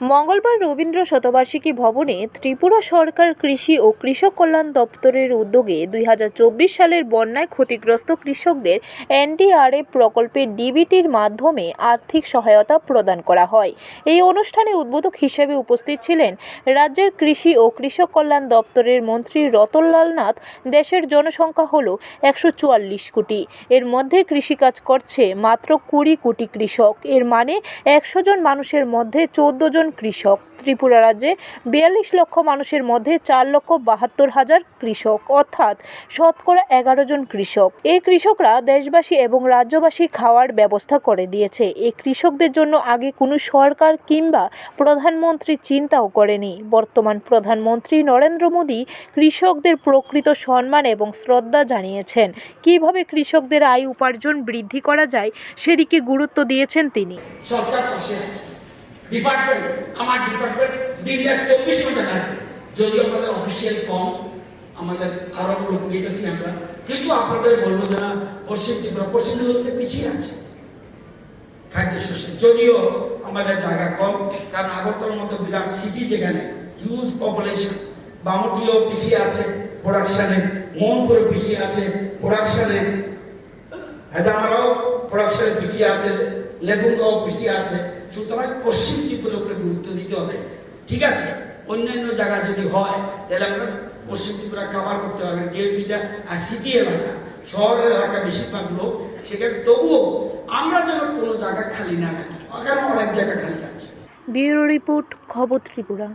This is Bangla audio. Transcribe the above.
মঙ্গলবার রবীন্দ্র শতবার্ষিকী ভবনে ত্রিপুরা সরকার কৃষি ও কৃষক কল্যাণ দপ্তরের উদ্যোগে দুই হাজার চব্বিশ সালের বন্যায় ক্ষতিগ্রস্ত কৃষকদের এনডিআরএফ প্রকল্পে ডিবিটির মাধ্যমে আর্থিক সহায়তা প্রদান করা হয়। এই অনুষ্ঠানে উদ্বোধক হিসেবে উপস্থিত ছিলেন রাজ্যের কৃষি ও কৃষক কল্যাণ দপ্তরের মন্ত্রী রতনলাল নাথ। দেশের জনসংখ্যা হল একশো চুয়াল্লিশ কোটি। এর মধ্যে কৃষিকাজ করছে মাত্র কুড়ি কোটি কৃষক। এর মানে একশো জন মানুষের মধ্যে চোদ্দ জন কৃষক। ত্রিপুরা রাজ্যে বিয়াল্লিশ লক্ষ মানুষের মধ্যে চার লক্ষ বাহাত্তর হাজার কৃষক। অর্থাৎ শতকরা এগারো জন কৃষক। এই কৃষকরা দেশবাসী এবং রাজ্যবাসী খাওয়ার ব্যবস্থা করে দিয়েছে। এই কৃষকদের জন্য আগে কোনো সরকার কিংবা প্রধানমন্ত্রী চিন্তাও করেনি। বর্তমান প্রধানমন্ত্রী নরেন্দ্র মোদী কৃষকদের প্রকৃত সম্মান এবং শ্রদ্ধা জানিয়েছেন। কীভাবে কৃষকদের আয় উপার্জন বৃদ্ধি করা যায়, সেদিকে গুরুত্ব দিয়েছেন তিনি। সরকার ডিপার্টমেন্ট আমার ডিপার্টমেন্ট দিন রাত চব্বিশ ঘণ্টা কাটবে। যদিও আমাদের অফিসিয়াল কম আমাদের আরও লোক পেয়েছি আমরা, কিন্তু আপনাদের বলব যারা পশ্চিম ত্রিপুরা পশ্চিম ত্রিপুরাতে পিছিয়ে আছে। খাদ্য শস্যে যদিও আমাদের জায়গা কম, কারণ আগরতলার মতো বিরাট সিটি যেখানে হিউজ পপুলেশন বামুটিও পিছিয়ে আছে প্রোডাকশনে মোহনপুরে পিছিয়ে আছে প্রোডাকশনে হেজামারাও প্রোডাকশনে পিছিয়ে আছে। লেবুঙ্গাও বৃষ্টি আছে। সুতরাং পশ্চিম ত্রিপুরার উপরে গুরুত্ব দিতে হবে। ঠিক আছে? অন্যান্য জায়গা যদি হয়, তাহলে আমরা পশ্চিম ত্রিপুরা কাভার করতে পারবেন যেহেতু এটা সিটি এলাকা, শহরের এলাকা বেশিরভাগ লোক, সেখানে তবুও আমরা যেন কোনো জায়গা খালি না রাখি ওখানে অনেক জায়গা খালি আছে। ব্যুরো রিপোর্ট, খবর ত্রিপুরা।